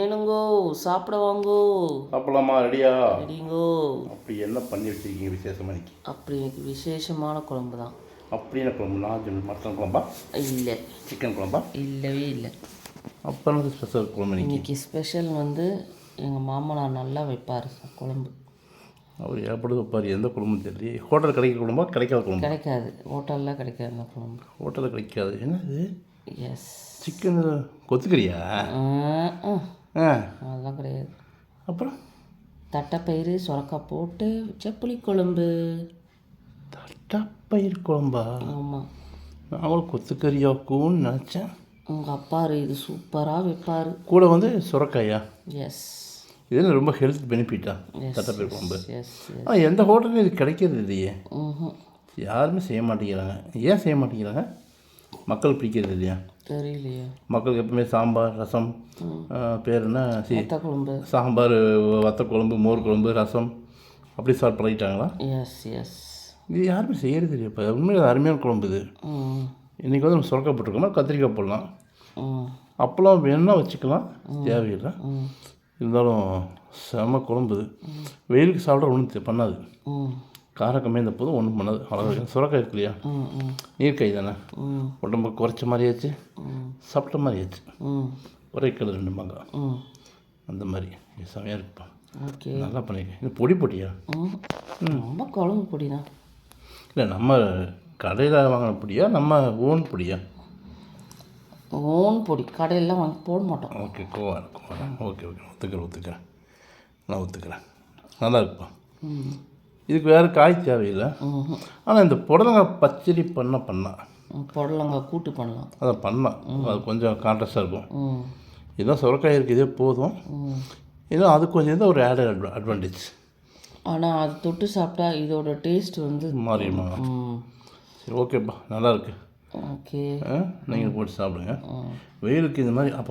ஏனுங்கோ சாப்பிட வாங்கோ. சாப்பிடலாமா ரெடியா? ரெடிங்கோ. அப்படி என்ன பண்ணி வச்சிருக்கீங்க விசேஷமா இன்னைக்கு? அப்படி எனக்கு விசேஷமான குழம்பு தான். அப்படி என்ன குழம்பு? நான் சொன்ன மட்டன் குழம்பா? இல்லை. சிக்கன் குழம்பா? இல்லவே இல்லை. அப்போ எனக்கு ஸ்பெஷல் குழம்பு இன்னைக்கு? இன்னைக்கு ஸ்பெஷல் வந்து எங்கள் மாமனார் நல்லா வைப்பார் குழம்பு. அவர் ஏற்படுது வைப்பார். எந்த குழம்பும் தெரியல ஹோட்டல் கிடைக்கிற குழம்பா கிடைக்காத குழம்பு? கிடைக்காது. ஹோட்டலில் கிடைக்காது அந்த குழம்பு. ஹோட்டலில் கிடைக்காது. என்னது? எஸ் சிக்கன் கொத்துக்கறியா? ஆ. அதெல்லாம் கிடையாது. அப்புறம்? தட்டைப்பயிறு சுரக்காய் போட்டு வச்ச புளிக்குழம்பு. தட்டாப்பயிர் குழம்பா? ஆமாம் நாங்களும் கொத்துக்கறியாக்கும்னு நினச்சேன். உங்கள் அப்பாரு இது சூப்பராக வைப்பார். கூட வந்து சுரக்காயா? எஸ் இது ரொம்ப ஹெல்த் பெனிஃபிட்டா தட்டாப்பயிர் குழம்பு. எஸ் ஆ எந்த ஹோட்டலும் இது கிடைக்கிறது இல்லையே. யாருமே செய்ய மாட்டேங்கிறாங்க. ஏன் செய்ய மாட்டேங்கிறாங்க? மக்கள் பிடிக்கிறது இல்லையா? தெரியலையே. மக்களுக்கு எப்பவுமே சாம்பார் ரசம் பேர் என்ன? சி குழம்பு சாம்பார் வத்த குழம்பு மோர் குழம்பு ரசம். அப்படி சாப்பிட் பழகிட்டாங்களா எஸ் எஸ் இது யாருமே செய்கிறது இல்லையா இப்போ. உண்மையில் அருமையான குழம்பு இது. இன்றைக்கி வந்து நம்ம சுரக்காய் போட்டிருக்கோமா கத்திரிக்காய் போடலாம். ம். அப்பளம் வேணும்னா வச்சுக்கலாம். தேவையில்லை. இருந்தாலும் செம குழம்பு இது. வெயிலுக்கு சாப்பிட ஒன்றும் பண்ணாது. ம் காரம் கம்மியாக இருந்த போதும் ஒன்றும் பண்ணாது அவ்வளோ சுரக்காய் இருக்கு இல்லையா? நீர்க்காய் தானே? உடம்பு குறைச்ச மாதிரியாச்சு சாப்பிட்ட மாதிரியாச்சு ஒரே கலர் ரெண்டு மாங்காய் அந்த மாதிரி. செமையாக இருக்குப்பா ஓகே. நல்லா பண்ணியிருக்கேன் இது பொடி பொடியா? ம். ரொம்ப குழம்பு பொடி தான் இல்லை நம்ம கடையில் வாங்கின பொடியா? நம்ம ஓன் பொடியா? ஓன் பொடி. கடையெல்லாம் வாங்கி போட மாட்டோம். ஓகே கோவா கோவா ஓகே ஓகே. ஒத்துக்கிறேன் ஒத்துக்கிறேன். நான் ஒத்துக்கிறேன். நல்லா இருக்குப்பா ம். இதுக்கு வேறு காய் தேவையில்லை. ஆனால் இந்த புடலங்காய் பச்சடி பண்ண பண்ணா. புடலங்காய் கூட்டு பண்ணலாம். அதை பண்ணலாம் அது கொஞ்சம் கான்ட்ராஸ்டாக இருக்கும். இதுதான் சுரக்காய் இருக்குது இதே போதும். இன்னும் அது கொஞ்சம் தான் ஒரு அட்வா அட்வான்டேஜ் ஆனால் அது தொட்டு சாப்பிட்டா இதோட டேஸ்ட் வந்து மாறிடுமா? சரி ஓகேப்பா நல்லா இருக்கு. ஓகே. நீங்கள் போட்டு சாப்பிடுங்க. வெயிலுக்கு இந்த மாதிரி அப்போ